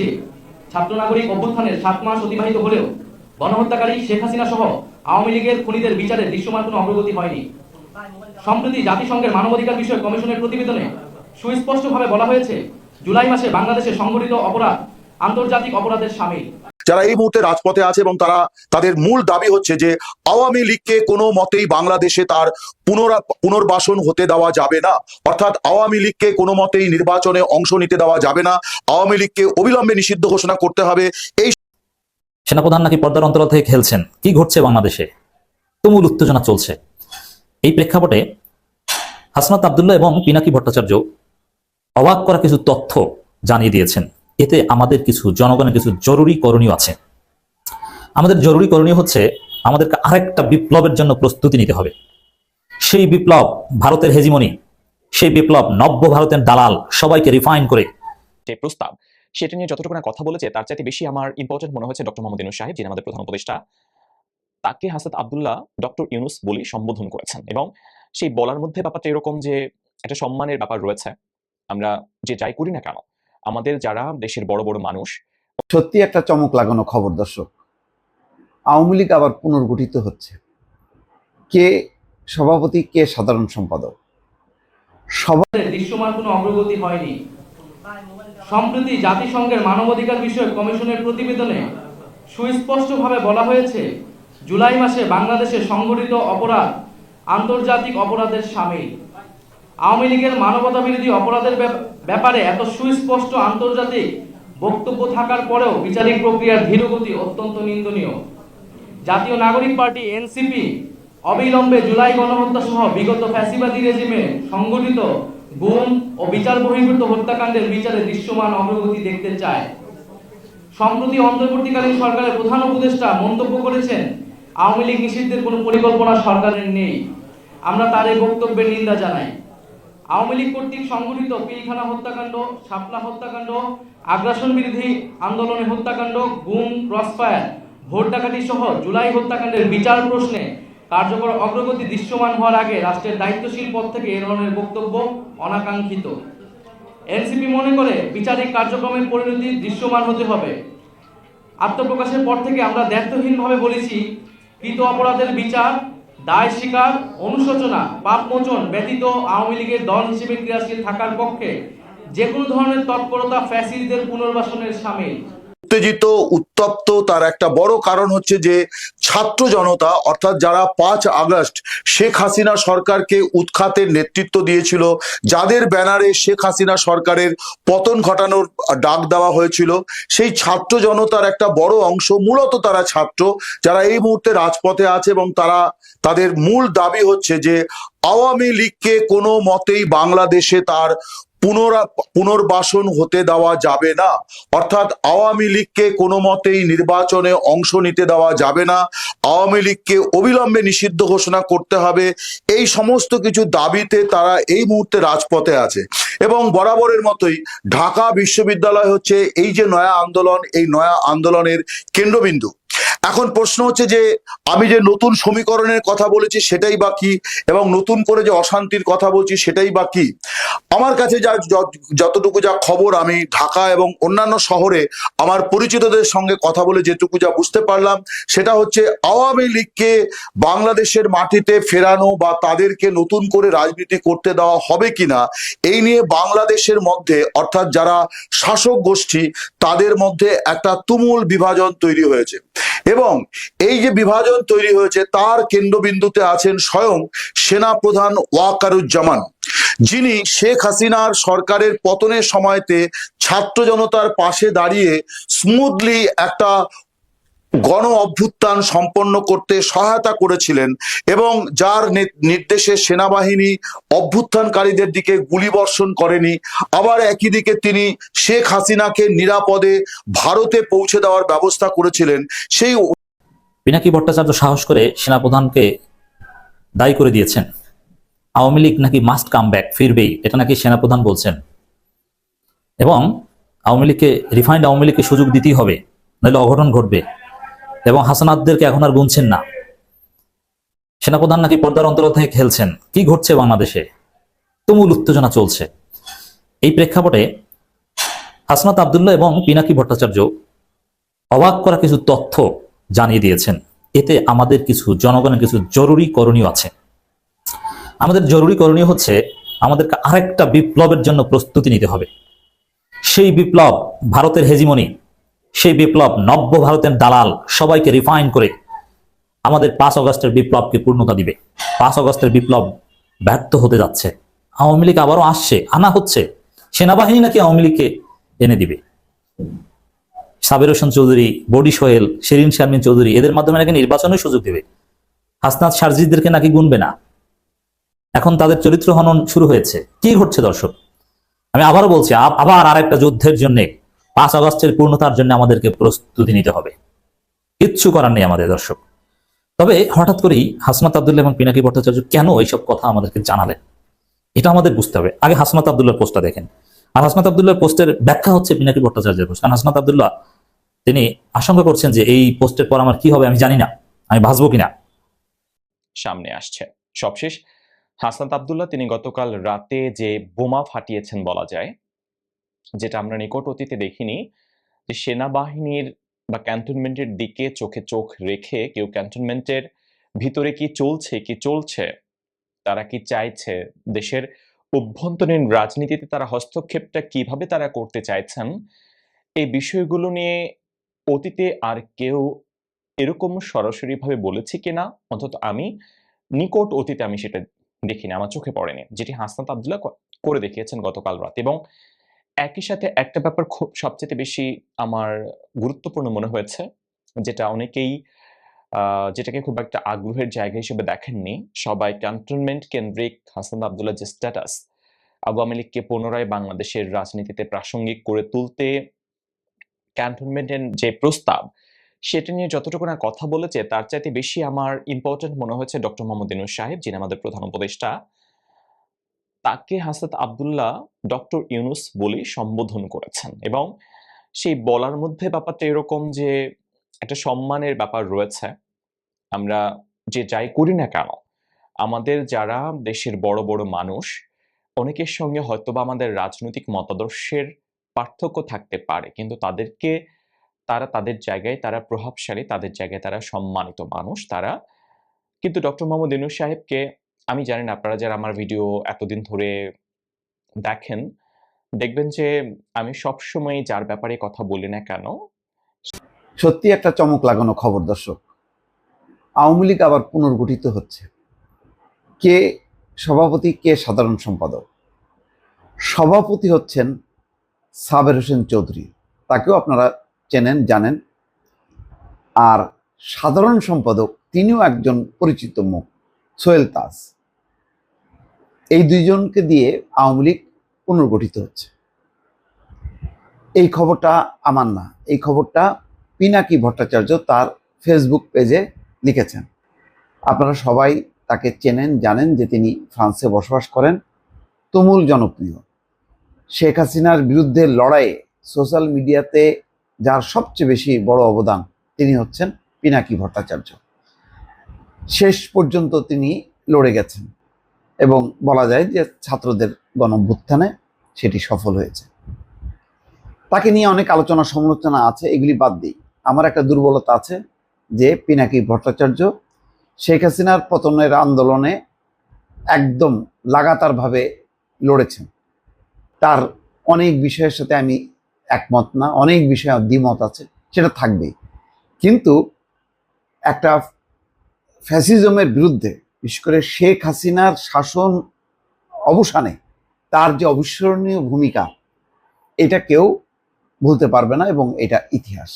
যে ছাত্র নাগরিক অভ্যুত্থানের সাত মাস অতিবাহিত হলেও গণহত্যাকারী শেখ হাসিনা সহ আওয়ামী লীগের খুনিদের বিচারে দৃশ্যমান কোনো অগ্রগতি হয়নি। সম্প্রতি জাতিসংঘের মানবাধিকার বিষয়ক কমিশনের প্রতিবেদনে সুস্পষ্টভাবে বলা হয়েছে, জুলাই মাসে বাংলাদেশে সংঘটিত অপরাধ আন্তর্জাতিক অপরাধের সামিল। যারা এই মুহূর্তে রাজপথে আছে এবং তারা তাদের মূল দাবি হচ্ছে যে আওয়ামী লীগকে কোনো মতেই বাংলাদেশে তার পুনরা পুনর্বাসন হতে দেওয়া যাবে না। অর্থাৎ আওয়ামী লীগকে কোনো মতেই নির্বাচনে অংশ নিতে দেওয়া যাবে না। আওয়ামী লীগকে অবিলম্বে নিষিদ্ধ ঘোষণা করতে হবে। এই সেনাপ্রধান নাকি পর্দার অন্তরাল থেকে খেলছেন? কি ঘটছে বাংলাদেশে? তুমুল উত্তেজনা চলছে। এই প্রেক্ষাপটে হাসনাত আবদুল্লাহ এবং পিনাকি ভট্টাচার্য অবাক করা কিছু তথ্য জানিয়ে দিয়েছেন। এতে আমাদের কিছু জনগণের কিছু জরুরি করণীয় আছে। আমাদের জরুরি করণীয় হচ্ছে আমাদেরকে আরেকটা বিপ্লবের জন্য প্রস্তুতি নিতে হবে। সেই বিপ্লব ভারতের হেজিমনি, সেই বিপ্লব নব্য ভারতের দালাল সবাইকে রিফাইন করে যে প্রস্তাব, সেটা নিয়ে যতটুকু কথা বলেছে, তার চাইতে বেশি আমার ইম্পর্টেন্ট মনে হচ্ছে ডক্টর মোহাম্মদ ইউনুস সাহেব, যিনি আমাদের প্রধান উপদেষ্টা। তাকে হাসাত আবদুল্লাহ ডক্টর ইউনুস বলে সম্বোধন করেছেন এবং সেই বলার মধ্যে ব্যাপারটা এরকম যে একটা সম্মানের ব্যাপার রয়েছে। আমরা যে যাই করি না কেন আমাদের যারা দেশের বড় বড় মানুষ সত্যি একটা চমক লাগানো খবর দর্শক। আওয়ামী লীগ আবার পুনর্গঠিত হচ্ছে। কে সভাপতি কে সাধারণ সম্পাদক? সভা দৃশ্যমান কোনো অগ্রগতি হয়নি। সম্প্রতি জাতিসংঘের মানবাধিকার বিষয়ক কমিশনের প্রতিবেদনে সুস্পষ্টভাবে বলা হয়েছে জুলাই মাসে বাংলাদেশে সংঘটিত অপরাধ আন্তর্জাতিক অপরাধের সামিল। আওয়ামী লীগের মানবতা বিরোধী অপরাধের ব্যাপ- ব্যাপারে এত সুস্পষ্ট আন্তর্জাতিক বক্তব্য থাকার পরেও বিচারিক প্রক্রিয়ার ধীরগতি অত্যন্ত নিন্দনীয়। জাতীয় নাগরিক পার্টি এনসিপি অবিলম্বে জুলাই গণহত্যা সহ বিগত ফ্যাসিবাদী রেজিমে সংগঠিত গুম ও বিচার বহির্ভূত হত্যাকাণ্ডের বিচারে দৃশ্যমান অগ্রগতি দেখতে চায়। সম্প্রতি অন্তর্বর্তীকালীন সরকারের প্রধান উপদেষ্টা মন্তব্য করেছেন, আওয়ামী লীগ নিষিদ্ধের কোনো পরিকল্পনা সরকারের নেই। আমরা তার এই বক্তব্যের নিন্দা জানাই। আওয়ামী লীগ কর্তৃক সংগঠিত পিলখানা হত্যাকাণ্ড, শাপলা হত্যাকাণ্ড, আগ্রাসন বিরোধী আন্দোলনে হত্যাকাণ্ড, গুম, ক্রসফায়ার, ভোট ডাকাতি সহ জুলাই হত্যাকাণ্ডের বিচার প্রশ্নে কার্যকর অগ্রগতি দৃশ্যমান হওয়ার আগে রাষ্ট্রের দায়িত্বশীল পদ থেকে এ ধরনের বক্তব্য অনাকাঙ্ক্ষিত। এনসিপি মনে করে বিচারিক কার্যক্রমের পরিণতি দৃশ্যমান হতে হবে। আত্মপ্রকাশের পর থেকে আমরা দায়িত্বহীনভাবে বলেছি, কৃত অপরাধের বিচার দায় স্বীকার, অনুশোচনা, পাপ মোচন ব্যতীত আওয়ামী লীগের দল হিসেবে ক্রিয়াশীল থাকার পক্ষে যে কোনো ধরনের তৎপরতা ফ্যাসিলিদের পুনর্বাসনের সামিল। উত্তেজিত উত্তপ্ত, তার একটা বড় কারণ হচ্ছে যে ছাত্র জনতা, অর্থাৎ যারা পাঁচ আগস্ট শেখ হাসিনা সরকারকে উৎখাতের নেতৃত্ব দিয়েছিল, যাদের ব্যানারে শেখ হাসিনা সরকারের পতন ঘটানোর ডাক দেওয়া হয়েছিল, সেই ছাত্র জনতার একটা বড় অংশ মূলত তারা ছাত্র, যারা এই মুহূর্তে রাজপথে আছে এবং তারা, তাদের মূল দাবি হচ্ছে যে আওয়ামী লীগকে কোনো মতেই বাংলাদেশে তার পুনরা, পুনর্বাসন হতে দেওয়া যাবে না। অর্থাৎ আওয়ামী লীগকে কোনো মতেই নির্বাচনে অংশ নিতে দেওয়া যাবে না। আওয়ামী লীগকে অবিলম্বে নিষিদ্ধ ঘোষণা করতে হবে। এই সমস্ত কিছু দাবিতে তারা এই মুহূর্তে রাজপথে আছে। এবং বরাবরের মতোই ঢাকা বিশ্ববিদ্যালয় হচ্ছে এই যে নয়া আন্দোলন, এই নয়া আন্দোলনের কেন্দ্রবিন্দু। এখন প্রশ্ন হচ্ছে যে, আমি যে নতুন সমীকরণের কথা বলেছি সেটাই বাকি এবং নতুন করে যে অশান্তির কথা বলছি সেটাই বাকি আমার কাছে যা, যতটুকু যা খবর আমি ঢাকা এবং অন্যান্য শহরে আমার পরিচিতদের সঙ্গে কথা বলে যেটুকু যা বুঝতে পারলাম, সেটা হচ্ছে আওয়ামী লীগকে বাংলাদেশের মাটিতে ফেরানো বা তাদেরকে নতুন করে রাজনীতি করতে দেওয়া হবে কিনা, এই নিয়ে বাংলাদেশের মধ্যে, অর্থাৎ যারা শাসক গোষ্ঠী, তাদের মধ্যে একটা তুমুল বিভাজন তৈরি হয়েছে। এবং এই যে বিভাজন তৈরি হয়েছে, তার কেন্দ্রবিন্দুতে আছেন স্বয়ং সেনাপ্রধান ওয়াকারুজ্জামান, যিনি শেখ হাসিনার সরকারের পতনের সময়তে ছাত্র জনতার পাশে দাঁড়িয়ে স্মুথলি একটা গণ অভ্যুত্থান সম্পন্ন করতে সহায়তা করেছিলেন এবং যার নির্দেশে সেনাবাহিনী অভ্যুত্থানকারীদের দিকে গুলিবর্ষণ করেনি। আবার একই দিকে তিনি শেখ হাসিনাকে নিরাপদে ভারতে পৌঁছে দেওয়ার ব্যবস্থা করেছিলেন। সেই পিনাকি ভট্টাচার্য সাহস করে সেনাপ্রধানকে দায়ী করে দিয়েছেন। আওয়ামী লীগ নাকি মাস্ট কাম ব্যাক, ফিরবেই, এটা নাকি সেনাপ্রধান বলছেন। এবং আওয়ামী লীগকে, রিফাইন্ড আওয়ামী লীগকে সুযোগ দিতেই হবে, নইলে অঘটন ঘটবে। এবং হাসানাতদেরকে এখন আর গুনছেন না। সেনাপ্রধান নাকি পর্দার অন্তরাল থেকে খেলছেন। কি ঘটছে বাংলাদেশে? তুমুল উত্তেজনা চলছে। এই প্রেক্ষাপটে হাসনাত আবদুল্লাহ এবং পিনাকি ভট্টাচার্য অবাক করা কিছু তথ্য জানিয়ে দিয়েছেন। এতে আমাদের কিছু জনগণের কিছু জরুরি করণীয় আছে। আমাদের জরুরি করণীয় হচ্ছে আমাদেরকে আরেকটা বিপ্লবের জন্য প্রস্তুতি নিতে হবে। সেই বিপ্লব ভারতের হেজিমনি সেই বিপ্লব নব্য ভারতের দালাল সবাইকে রিফাইন করে আমাদের পাঁচ অগস্টের বিপ্লবকে পূর্ণতা দিবে। পাঁচ অগস্টের বিপ্লব ব্যর্থ হতে যাচ্ছে। আওয়ামী লীগ আবারও আসছে, আনা হচ্ছে। সেনাবাহিনী নাকি আওয়ামী লীগকে এনে দিবে। সাবের হোসেন চৌধুরী, বডি সোহেল, শিরিন শারমিন চৌধুরী, এদের মাধ্যমে নাকি নির্বাচনের সুযোগ দেবে। হাসনাত সারজিদদেরকে নাকি গুনবে না। এখন তাদের চরিত্র হনন শুরু হয়েছে। কি ঘটছে দর্শক? আমি আবারও বলছি, আব- আবার আরেকটা যুদ্ধের জন্য পাঁচ আগস্টের পূর্ণতার জন্য আমাদেরকে প্রস্তুতি নিতে হবে। কিচ্ছু করার নেই আমাদের দর্শক। তবে হঠাৎ করেই হাসনাত আবদুল্লাহ এবং পিনাকি ভট্টাচার্য কেন এইসব কথা আমাদেরকে জানালেন? এটা আমাদের বুঝতে হবে। আগে হাসনাত আবদুল্লাহর পোস্টটা দেখেন। আর হাসনাত আবদুল্লাহর পোস্টের ব্যাখ্যা হচ্ছে পিনাকি ভট্টাচার্যের পোস্ট। কারণ হাসনাত আবদুল্লাহ, তিনি আশঙ্কা করছেন যে এই পোস্টের পর আমার কি হবে আমি জানি না। আমি ভাসবো কিনা? সামনে আসছে। সবশেষ, হাসনাত আবদুল্লাহ, তিনি গতকাল রাতে যে বোমা ফাটিয়েছেন বলা যায় যেটা আমরা নিকট অতীতে দেখিনি, যে সেনাবাহিনীর বা ক্যান্টনমেন্টের দিকে চোখে চোখ রেখে কেউ ক্যান্টনমেন্টের ভিতরে কি চলছে কি চলছে, তারা কি চাইছে, দেশের অভ্যন্তরীণ রাজনীতিতে তারা হস্তক্ষেপটা কীভাবে তারা করতে চাইছেন, এই বিষয়গুলো নিয়ে অতীতে আর কেউ এরকম সরাসরিভাবে বলেছে কিনা, অন্তত আমি নিকট অতীতে আমি সেটা দেখিনি, আমার চোখে পড়েনি, যেটি হাসনাত আবদুল্লাহ করে দেখিয়েছেন গতকাল রাত এবং একই সাথে একটা ব্যাপার খুব সবচেয়ে বেশি আমার গুরুত্বপূর্ণ মনে হয়েছে, যেটা অনেকেই যেটাকে খুব একটা আগ্রহের জায়গা হিসেবে দেখেননি। সবাই ক্যান্টনমেন্ট কেন্দ্রিক হাসান আবদুল্লাহ যে স্ট্যাটাস আওয়ামী লীগকে পুনরায় বাংলাদেশের রাজনীতিতে প্রাসঙ্গিক করে তুলতে ক্যান্টনমেন্টের যে প্রস্তাব, সেটা নিয়ে যতটুকু না কথা বলেছে, তার চাইতে বেশি আমার ইম্পর্টেন্ট মনে হয়েছে ডক্টর মোহাম্মদ সাহেব, যিনি আমাদের প্রধান উপদেষ্টা। তাকে হাসাত আবদুল্লাহ ডক্টর ইউনুস বলে সম্বোধন করেছেন এবং সেই বলার মধ্যে ব্যাপারটা এরকম যে একটা সম্মানের ব্যাপার রয়েছে। আমরা যে যাই করি না কেন, আমাদের যারা দেশের বড় বড় মানুষ, অনেকের সঙ্গে হয়তোবা আমাদের রাজনৈতিক মতাদর্শের পার্থক্য থাকতে পারে, কিন্তু তাদেরকে তারা তাদের জায়গায় তারা প্রভাবশালী, তাদের জায়গায় তারা সম্মানিত মানুষ, তারা কিন্তু ডক্টর মোহাম্মদ ইনুস সাহেবকে আমি জানি না, আপনারা যারা আমার ভিডিও এতদিন ধরে দেখেন, দেখবেন যে আমি সবসময় যার ব্যাপারে কথা বলি না কেন, সত্যি একটা চমক লাগানো খবর দর্শক। আওয়ামী লীগ আবার পুনর্গঠিত হচ্ছে। কে সভাপতি, কে সাধারণ সম্পাদক? সভাপতি হচ্ছেন সাবের হোসেন চৌধুরী। তাকেও আপনারা চেনেন, জানেন। আর সাধারণ সম্পাদক, তিনিও একজন পরিচিত মুখ, সোহেল তাজ। এই দুইজনকে দিয়ে আওয়ামী লীগ পুনর্গঠিত হচ্ছে। এই খবরটা আমার না। এই খবরটা পিনাকি ভট্টাচার্য তার ফেসবুক পেজে লিখেছেন। আপনারা সবাই তাকে চেনেন, জানেন যে তিনি ফ্রান্সে বসবাস করেন। তুমুল জনপ্রিয়। শেখ হাসিনার বিরুদ্ধে লড়াইয়ে সোশ্যাল মিডিয়াতে যার সবচেয়ে বেশি বড় অবদান তিনি হচ্ছেন পিনাকি ভট্টাচার্য। শেষ পর্যন্ত তিনি লড়ে গেছেন। এবং বলা যায় যে ছাত্রদের গণভ্যুত্থানে সেটি সফল হয়েছে। তাকে নিয়ে অনেক আলোচনা সমালোচনা আছে, এগুলি বাদ দিই। আমার একটা দুর্বলতা আছে যে পিনাকি ভট্টাচার্য শেখ হাসিনার পতনের আন্দোলনে একদম লাগাতারভাবে লড়েছেন। তার অনেক বিষয়ের সাথে আমি একমত না, অনেক বিষয়ে দ্বিমত আছে, সেটা থাকবেই। কিন্তু একটা ফ্যাসিজমের বিরুদ্ধে বিশেষ করে শেখ হাসিনার শাসন অবসানে তার যে অবিস্মরণীয় ভূমিকা, এটা কেউ ভুলতে পারবে না এবং এটা ইতিহাস।